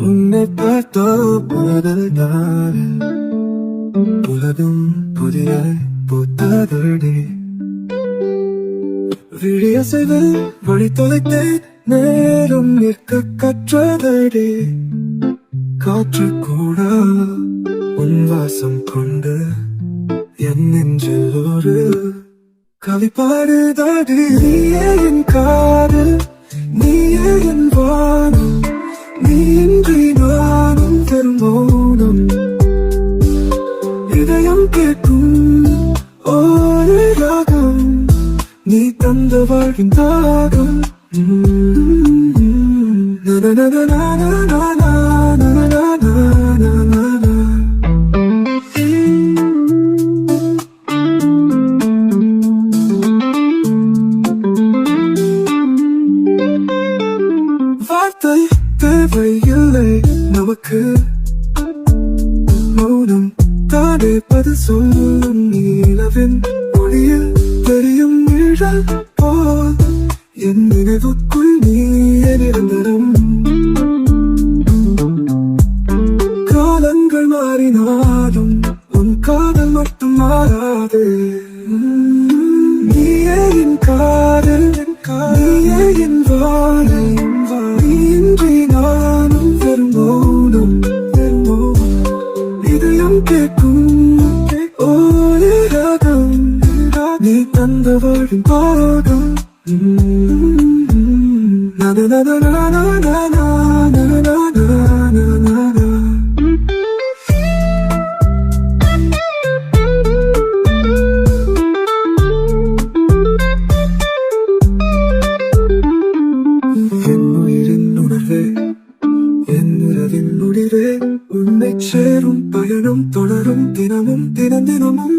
உன்னை பார்த்த முதல் நாள் புதிய புத்ததடி. விழியசைவில் வழி தொலைத்தேன் நேரம் நிற்க கற்றதடி. காற்று கூட உன் வாசம் கொண்டு என் நெஞ்சில் ஒரு கவிப்பாடு பாடுதாடி என் காதல். தந்த வாழ்வின் தாகம் வார்த்தை தேவையில்லை நமக்கு. மௌனம் தானே பதில் சொல்லும் நீலவின் மொழியில் தெரியும் நிழல். என் நினைவுக்குள் நீ நிரந்தரம். காலங்கள் மாறினாலும் உன் காதல் மட்டும் மாறாது. நீயே என் காதல் நீயே என் வாழை. நீயின்றி நானும் வெறும் மௌனம் இதயம் கேட்கும் ஓரே நீ தந்த வாழும் பாகம். உன்னை சேரும் பயணம் தொடரும் தினமும் தினம் தினமும்.